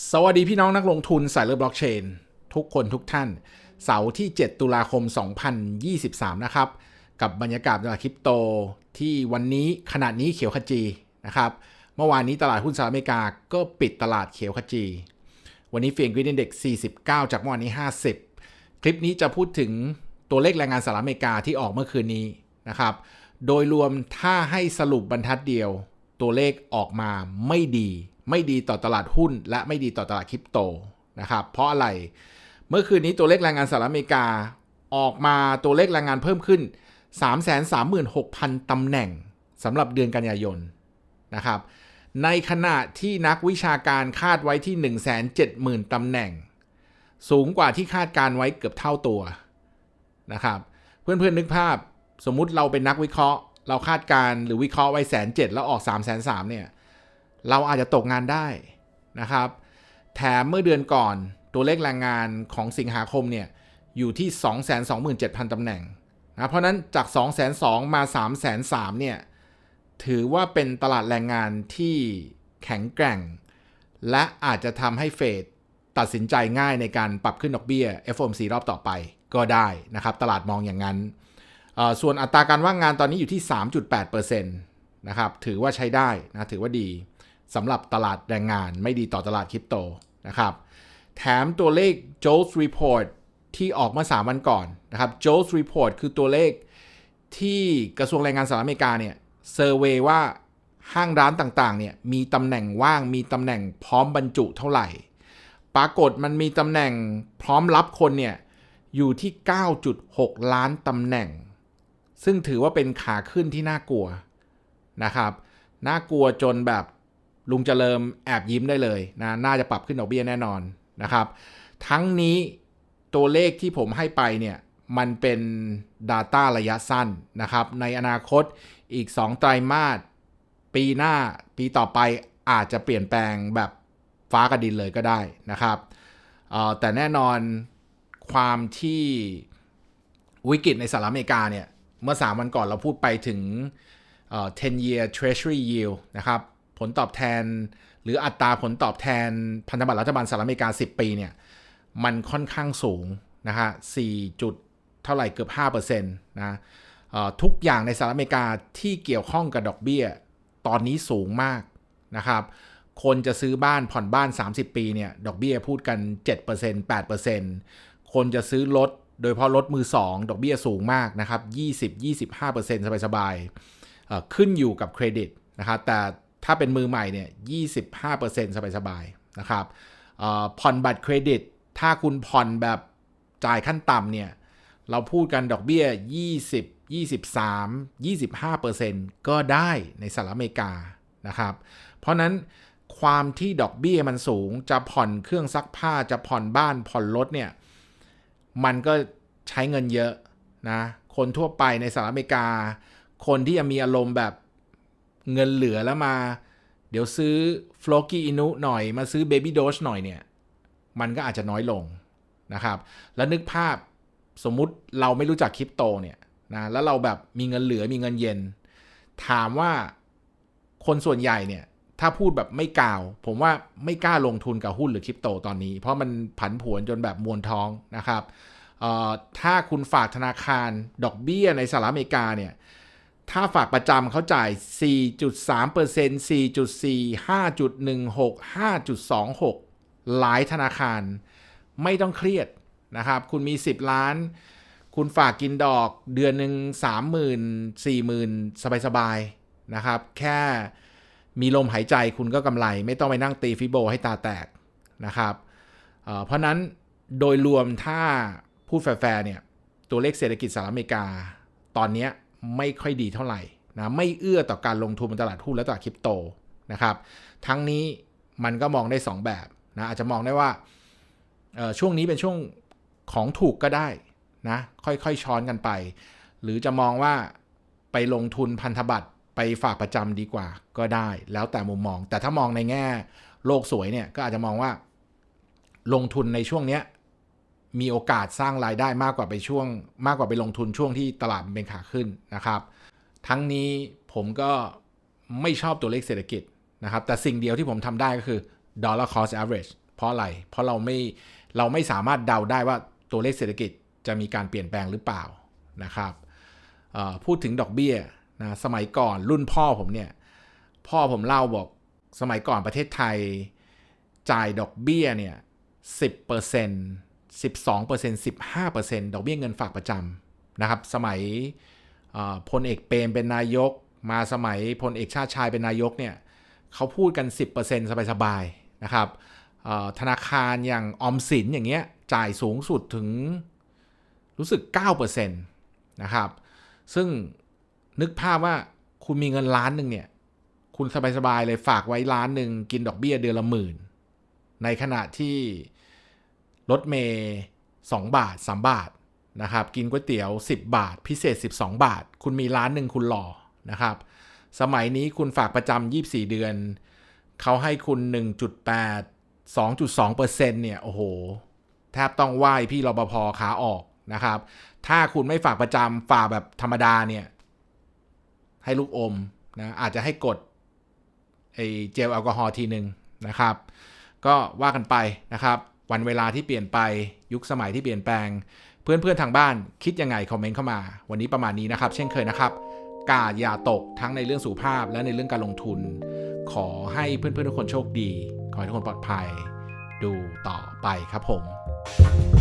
สวัสดีพี่น้องนักลงทุนสายเลือดบล็อกเชน ทุกคนทุกท่าน เสาร์ที่ 7 ตุลาคม 2023 นะครับ กับบรรยากาศตลาดคริปโตที่วันนี้ขนาดนี้เขียวขจีนะครับ เมื่อวานนี้ตลาดหุ้นสหรัฐอเมริกาก็ปิดตลาดเขียวขจี วันนี้เฟียงกรีนเด็ก 49 จากเมื่อวานนี้ 50 คลิปนี้จะพูดถึงตัวเลขแรงงานสหรัฐอเมริกาที่ออกเมื่อคืนนี้นะครับ โดยรวมถ้าให้สรุปบรรทัดเดียว ตัวเลขออกมาไม่ดี ไม่ดีต่อตลาดหุ้น และไม่ดีต่อตลาดคริปโตนะครับเพราะอะไรเมื่อคืนนี้ตัวเลขแรงงานสหรัฐอเมริกาออกมาตัวเลขแรงงานเพิ่มขึ้น 336,000 ตำแหน่งสำหรับเดือนกันยายนนะครับในขณะที่นักวิชาการคาดไว้ที่ 170,000ตำแหน่ง สูงกว่าที่คาดการไว้เกือบเท่าตัวนะครับเพื่อนๆนึกภาพสมมุติเราเป็นนักวิเคราะห์ เราคาดการ์หรือวิเคราะห์ไว้แสนเจ็ดแล้วออก3ามแสนสามเนี่ยเราอาจจะตกงานได้นะครับ แถมเมื่อเดือนก่อนตัวเลขแรงงานของสิงหาคมเนี่ยอยู่ที่ 227,000ตำแหน่งนะเพราะนั้นจาก 202,000 มา 303,000เนี่ยถือว่าเป็นตลาดแรงงานที่แข็งแกร่ง และอาจจะทำให้เฟดตัดสินใจง่ายในการปรับขึ้นดอกเบี้ย FOMC รอบต่อไปก็ได้นะครับ ตลาดมองอย่างนั้น ส่วนอัตราการว่างงานตอนนี้อยู่ที่ 3.8%นะครับ ถือว่าใช้ได้นะ ถือว่าดีสำหรับตลาดแรงงานไม่ดีต่อตลาดคริปโตนะครับ แถมตัวเลข JOLTS Report ที่ออกมา 3 วันก่อนนะครับ JOLTS Report คือตัวเลขที่กระทรวงแรงงานสหรัฐอเมริกาเนี่ยเซอร์เวยว่าห้างร้านต่างๆเนี่ยมีตำแหน่งว่างมีตำแหน่งพร้อมบรรจุเท่าไหร่ ปรากฏมันมีตำแหน่งพร้อมรับคนเนี่ยอยู่ที่ 9.6 ล้านตำแหน่ง ซึ่งถือว่าเป็นขาขึ้นที่น่ากลัวนะครับน่ากลัวจนแบบลุงเจริญแอบยิ้มได้เลยนะน่าจะปรับขึ้นดอกเบี้ยแน่นอนนะครับ ทั้งนี้ตัวเลขที่ผมให้ไปเนี่ยมันเป็น Data ระยะสั้นนะครับ ในอนาคตอีก 2 ไตรมาสปีหน้าปีต่อไปอาจจะเปลี่ยนแปลงแบบฟ้ากระดินเลยก็ได้นะครับ แต่แน่นอนความที่วิกฤตในสหรัฐอเมริกาเนี่ย เมื่อ 3 วันก่อนเราพูดไปถึง 10 year treasury yield นะครับ ผลตอบแทน หรืออัตราผลตอบแทนพันธบัตรรัฐบาลสหรัฐอเมริกา 10 ปีเนี่ย มันค่อนข้างสูงนะฮะ4จุดเท่าไหร่เกือบ5%นะทุกอย่างในสหรัฐอเมริกาที่เกี่ยวข้องกับดอกเบี้ย ตอนนี้สูงมากนะครับ คนจะซื้อบ้านผ่อนบ้าน 30 ปีเนี่ย ดอกเบี้ยพูดกัน 7% 8%คนจะซื้อรถโดยเพราะรถมือ 2 ดอกเบี้ยสูงมากนะครับ 20-25%สบายๆขึ้นอยู่กับเครดิตนะครับแต่ถ้าเป็นมือใหม่เนี่ย 25%สบายๆนะครับผ่อนบัตรเครดิต ถ้าคุณผ่อนแบบจ่ายขั้นต่ำเนี่ย เราพูดกันดอกเบี้ย 20 23 25%ก็ได้ในสหรัฐอเมริกานะครับ เพราะนั้นความที่ดอกเบี้ยมันสูงจะผ่อนเครื่องซักผ้าจะผ่อนบ้านผ่อนรถเนี่ย มันก็ใช้เงินเยอะนะ คนทั่วไปในสหรัฐอเมริกา คนที่ยังมีอารมณ์แบบเงินเหลือแล้วมา เดี๋ยวซื้อฟลอกี้อินุหน่อยมาซื้อเบบี้โดสหน่อยเนี่ย มันก็อาจจะน้อยลงนะครับ แล้วนึกภาพสมมุติเราไม่รู้จักคริปโตเนี่ยนะแล้วเราแบบมีเงินเหลือมีเงินเย็น ถามว่าคนส่วนใหญ่เนี่ย ถ้าพูดแบบไม่กล่าว ผมว่าไม่กล้าลงทุนกับหุ้นหรือคริปโตตอนนี้ เพราะมันผันผวนจนแบบมวนท้องนะครับถ้าคุณฝากธนาคารดอกเบี้ยในสหรัฐอเมริกาเนี่ยถ้าฝากประจำเขาจ่าย 4.3% 4.4 5.16 5.26 หลายธนาคารไม่ต้องเครียดนะครับ คุณมี 10 ล้าน คุณฝากกินดอกเดือนหนึ่ง30,000 40,000 สบายๆนะครับ แค่ มีลมหายใจคุณก็กำไร ไม่ต้องไปนั่งตีฟิโบให้ตาแตกนะครับเเพราะนั้นโดยรวมถ้าพูดแฟร์เนี่ยตัวเลขเศรษฐกิจสหรัฐอเมริกา ตอนนี้ไม่ค่อยดีเท่าไหร่นะไม่เอื้อต่อการลงทุนบนตลาดหุ้นและตลาดคริปโตนะครับทั้งนี้มันก็มองได้ 2 แบบนะอาจจะมองได้ว่าช่วงนี้เป็นช่วงของถูกก็ได้นะค่อยๆช้อนกันไป หรือจะมองว่าไปลงทุนพันธบัตร ไปฝากประจำดีกว่าก็ได้ แล้วแต่มุมมอง แต่ถ้ามองในแง่โลกสวยเนี่ยก็อาจจะมองว่า ลงทุนในช่วงเนี้ยมีโอกาสสร้างรายได้มากกว่าไปช่วง มากกว่าไปลงทุนช่วงที่ตลาดเป็นขาขึ้นนะครับ ทั้งนี้ผมก็ไม่ชอบตัวเลขเศรษฐกิจนะครับ แต่สิ่งเดียวที่ผมทำได้ก็คือ dollar cost average เพราะอะไร เพราะเราไม่เราไม่สามารถเดาได้ว่าตัวเลขเศรษฐกิจจะมีการเปลี่ยนแปลงหรือเปล่านะครับพูดถึงดอกเบี้ย นะสมัยก่อนรุ่นพ่อผมเนี่ย พ่อผมเล่าบอกสมัยก่อนประเทศไทย จ่ายดอกเบี้ยเนี่ยสิบเปอร์เซ็นต์สิบสองเปอร์เซ็นต์สิบห้าเปอร์เซ็นต์ดอกเบี้ยเงินฝากประจำนะครับ สมัยพลเอกเปรมเป็นนายก มาสมัยพลเอกชาติชายเป็นนายกเนี่ยเขาพูดกัน 10%สบายๆนะครับธนาคารอย่างออมสินอย่างเงี้ยจ่ายสูงสุดถึงรู้สึก 9%นะครับ ซึ่ง นึกภาพว่าคุณมีเงินล้านหนึ่งเนี่ย คุณสบายๆเลยฝากไว้ล้านหนึ่งกินดอกเบี้ยเดือนละหมื่น ในขณะที่รถเมย์2บาท3บาทนะครับ กินก๋วยเตี๋ยว 10 บาท พิเศษ 12 บาท คุณมีล้านหนึ่งคุณหล่อนะครับ สมัยนี้คุณฝากประจำ24 เดือน เขาให้คุณ 1.8 2.2เปอร์เซ็นต์เนี่ย โอ้โห แทบต้องไหว้พี่รปภขาออกนะครับ ถ้าคุณไม่ฝากประจำฝากแบบธรรมดาเนี่ย ให้ลูกอมนะอาจจะให้กดไอเจลแอลกอฮอล์ทีหนึ่งนะครับ ก็ว่ากันไปนะครับ วันเวลาที่เปลี่ยนไปยุคสมัยที่เปลี่ยนแปลง เพื่อนๆทางบ้านคิดยังไงคอมเมนต์เข้ามา วันนี้ประมาณนี้นะครับ เช่นเคยนะครับ กาดอย่าตกทั้งในเรื่องสุขภาพและในเรื่องการลงทุน ขอให้เพื่อนๆทุกคนโชคดี ขอให้ทุกคนปลอดภัย ดูต่อไปครับผม